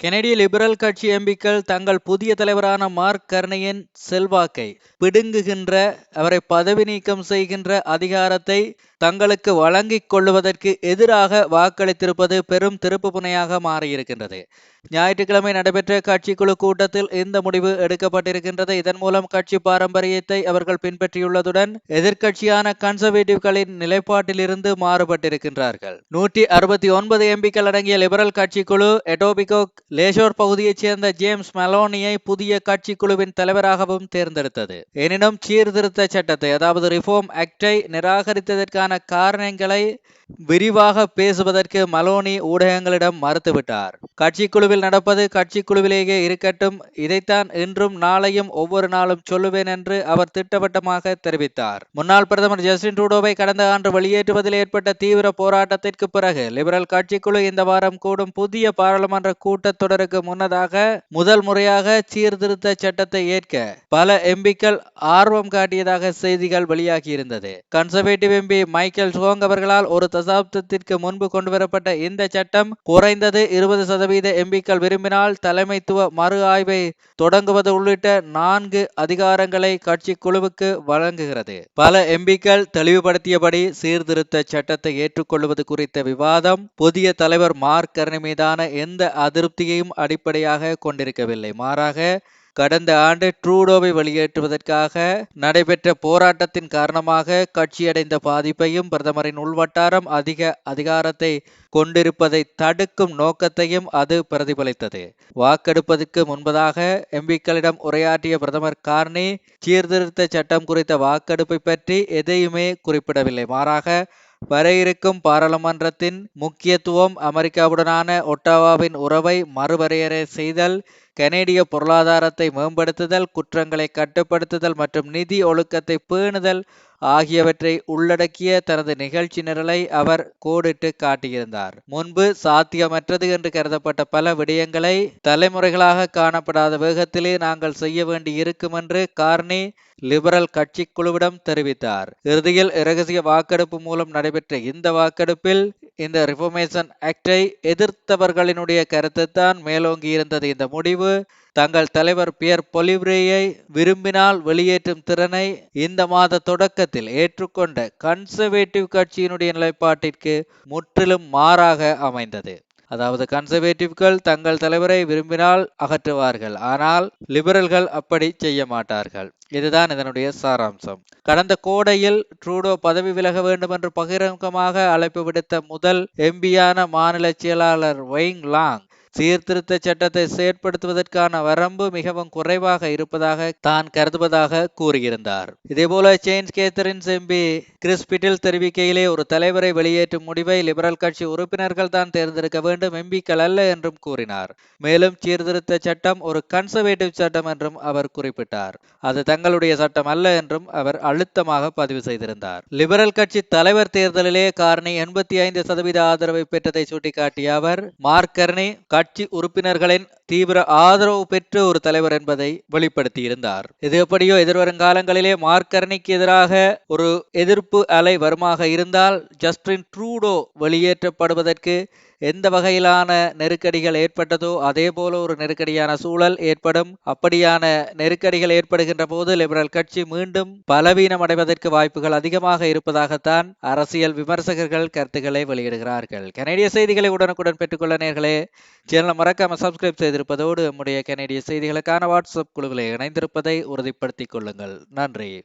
கெனடிய liberal கட்சி எம்பிக்கள் தங்கள் புதிய தலைவரான மார்க் கர்னையின் செல்வாக்கை பிடுங்குகின்ற அவரை பதவி நீக்கம் செய்கின்ற அதிகாரத்தை தங்களுக்கு வழங்கிக் கொள்ளுவதற்கு எதிராக வாக்களித்திருப்பது பெரும் திருப்பு புனையாக மாறியிருக்கின்றது. ஞாயிற்றுக்கிழமை நடைபெற்ற கட்சிக்குழு கூட்டத்தில் இந்த முடிவு எடுக்கப்பட்டிருக்கின்றது. இதன் மூலம் கட்சி பாரம்பரியத்தை அவர்கள் பின்பற்றியுள்ளதுடன் எதிர்க்கட்சியான கன்சர்வேட்டிவ்களின் நிலைப்பாட்டிலிருந்து மாறுபட்டிருக்கின்றார்கள். நூற்றி அறுபத்தி ஒன்பது எம்பிக்கள் அடங்கிய லிபரல் கட்சிக்குழு எடோபிகோ லேஷோர் பகுதியைச் சேர்ந்த ஜேம்ஸ் மலோனியை புதிய கட்சிக்குழுவின் தலைவராகவும் தேர்ந்தெடுத்தது. எனினும் சீர்திருத்த சட்டத்தை அதாவது ரிஃபார்ம் ஆக்டை நிராகரித்ததற்கான காரணங்களை விரிவாக பேசுவதற்கு மலோனி ஊடகங்களிடம் மறுத்துவிட்டார். கட்சிக்குழுவில் நடப்பது கட்சிக்குழுவிலேயே இருக்கட்டும் இதைத்தான் இன்றும் நாளையும் ஒவ்வொரு நாளும் சொல்லுவேன் என்று அவர் திட்டவட்டமாக தெரிவித்தார். முன்னாள் பிரதமர் ஜஸ்டின் ட்ரூடோவை கடந்த ஆண்டு வெளியேற்றுவதில் ஏற்பட்ட தீவிர போராட்டத்திற்கு பிறகு லிபரல் கட்சிக்குழு இந்த வாரம் கூடும் புதிய பாராளுமன்ற கூட்டத்தொடருக்கு முன்னதாக முதல் முறையாக சீர்திருத்த சட்டத்தை ஏற்க பல எம்பிக்கள் ஆர்வம் காட்டியதாக செய்திகள் வெளியாகியிருந்தது. கன்சர்வேட்டிவ் எம்பி மைக்கேல் சுவோங் அவர்களால் ஒரு தசாப்தத்திற்கு முன்பு கொண்டுவரப்பட்ட இந்த சட்டம் குறைந்தது இருபது சதவீத எம்பிக்கள் விரும்பினால் தலைமைத்துவ மறு ஆய்வை தொடங்குவது உள்ளிட்ட நான்கு அதிகாரங்களை கட்சி குழுவுக்கு வழங்குகிறது. பல எம்பிக்கள் தெளிவுபடுத்தியபடி சீர்திருத்த சட்டத்தை ஏற்றுக்கொள்வது குறித்த விவாதம் புதிய தலைவர் மார்க் கர்னி மீதான எந்த அதிருப்தியும் அதிருப்தியையும் அடிப்படையாக கொண்டிருக்கவில்லை. மாறாக கடந்த ஆண்டு ட்ரூடோவை வெளியேற்றுவதற்காக நடைபெற்ற போராட்டத்தின் காரணமாக கட்சியடைந்த பாதிப்பையும் பிரதமரின் உள்வட்டாரம் அதிக அதிகாரத்தை கொண்டிருப்பதை தடுக்கும் நோக்கத்தையும் அது பிரதிபலித்தது. வாக்கெடுப்பதற்கு முன்பதாக எம்பிக்களிடம் உரையாற்றிய பிரதமர் கார்னி சீர்திருத்த சட்டம் குறித்த வாக்கெடுப்பை பற்றி எதையுமே குறிப்பிடவில்லை. மாறாக வர இருக்கும் பாராளுமன்றத்தின் முக்கியத்துவம் அமெரிக்காவுடனான ஒட்டாவாவின் உறவை மறுவரையறை செய்தல் கனேடிய பொருளாதாரத்தை மேம்படுத்துதல் குற்றங்களை கட்டுப்படுத்துதல் மற்றும் நிதி ஒழுக்கத்தை பேணுதல் ஆகியவற்றை உள்ளடக்கிய தனது நிகழ்ச்சி நிரலை அவர் கோடிட்டு காட்டியிருந்தார். முன்பு சாத்தியமற்றது என்று கருதப்பட்ட பல விடயங்களை தலைமுறைகளாக காணப்படாத வேகத்திலே நாங்கள் செய்ய வேண்டி இருக்கும் என்று கார்னி லிபரல் கட்சி குழுவிடம் தெரிவித்தார். இறுதியில் இரகசிய வாக்கெடுப்பு மூலம் நடைபெற்ற இந்த வாக்கெடுப்பில் இந்த ரிஃபர்மேஷன் ஆக்டை எதிர்த்தவர்களினுடைய கருத்து தான் மேலோங்கி இருந்தது இந்த முடிவு தங்கள் தலைவர் பியர் பொலிவ்ரேயை விரும்பினால் வெளியேற்றும் திறனை இந்த மாத தொடக்கத்தில் ஏற்றுக்கொண்ட கன்சர்வேட்டிவ் கட்சியினுடைய நிலைப்பாட்டிற்கு முற்றிலும் மாறாக அமைந்தது. அதாவது கன்சர்வேட்டிவ்கள் தங்கள் தலைவரை விரும்பினால் அகற்றுவார்கள். ஆனால் லிபரல்கள் அப்படி செய்ய மாட்டார்கள். இதுதான் இதனுடைய சாராம்சம். கடந்த கோடையில் ட்ரூடோ பதவி விலக வேண்டும் என்று பகிரங்கமாக அழைப்பு விடுத்த முதல் எம்பியான மாநில செயலாளர் வெயிங் லாங் சீர்திருத்த சட்டத்தை செயற்படுத்துவதற்கான வரம்பு மிகவும் குறைவாக இருப்பதாக தான் கருதுவதாக கூறியிருந்தார். இதேபோல சேஞ்ச் கேத்தரின்ஸ் எம்பி கிறிஸ் பிட்டில் தெரிவிக்கையிலே ஒரு தலைவரை வெளியேற்றும் முடிவை லிபரல் கட்சி உறுப்பினர்கள் தான் தேர்ந்தெடுக்க வேண்டும் எம்பிக்கள் அல்ல என்றும் கூறினார். மேலும் சீர்திருத்த சட்டம் ஒரு கன்சர்வேட்டிவ் சட்டம் என்றும் அவர் குறிப்பிட்டார். அது தங்களுடைய சட்டம் அல்ல என்றும் அவர் அழுத்தமாக பதிவு செய்திருந்தார். லிபரல் கட்சி தலைவர் தேர்தலிலே காரணி எண்பத்தி ஐந்து சதவீத ஆதரவை பெற்றதை சுட்டிக்காட்டிய அவர் மார்க் கர்னி கட்சி உறுப்பினர்களின் தீவிர ஆதரவு பெற்ற ஒரு தலைவர் என்பதை வெளிப்படுத்தியிருந்தார். இது எப்படியோ எதிர்வரும் காலங்களிலே மார்க்கரணிக்கு எதிராக ஒரு எதிர்ப்பு அலை வருமாக இருந்தால் ஜஸ்டின் ட்ரூடோ வெளியேற்றப்படுவதற்கு எந்த வகையிலான நெருக்கடிகள் ஏற்பட்டதோ அதே போல ஒரு நெருக்கடியான சூழல் ஏற்படும். அப்படியான நெருக்கடிகள் ஏற்படுகின்ற போது லிபரல் கட்சி மீண்டும் பலவீனம் அடைவதற்கு வாய்ப்புகள் அதிகமாக இருப்பதாகத்தான் அரசியல் விமர்சகர்கள் கருத்துக்களை வெளியிடுகிறார்கள். கனேடிய செய்திகளை உடனுக்குடன் பெற்றுக்கொள்ள நேர்களே சேனலை மறக்காம சப்ஸ்கிரைப் செய்திருப்பதோடு நம்முடைய கனேடிய செய்திகளுக்கான வாட்ஸ்அப் குழுவில் இணைந்திருப்பதை உறுதிப்படுத்திக் கொள்ளுங்கள். நன்றி.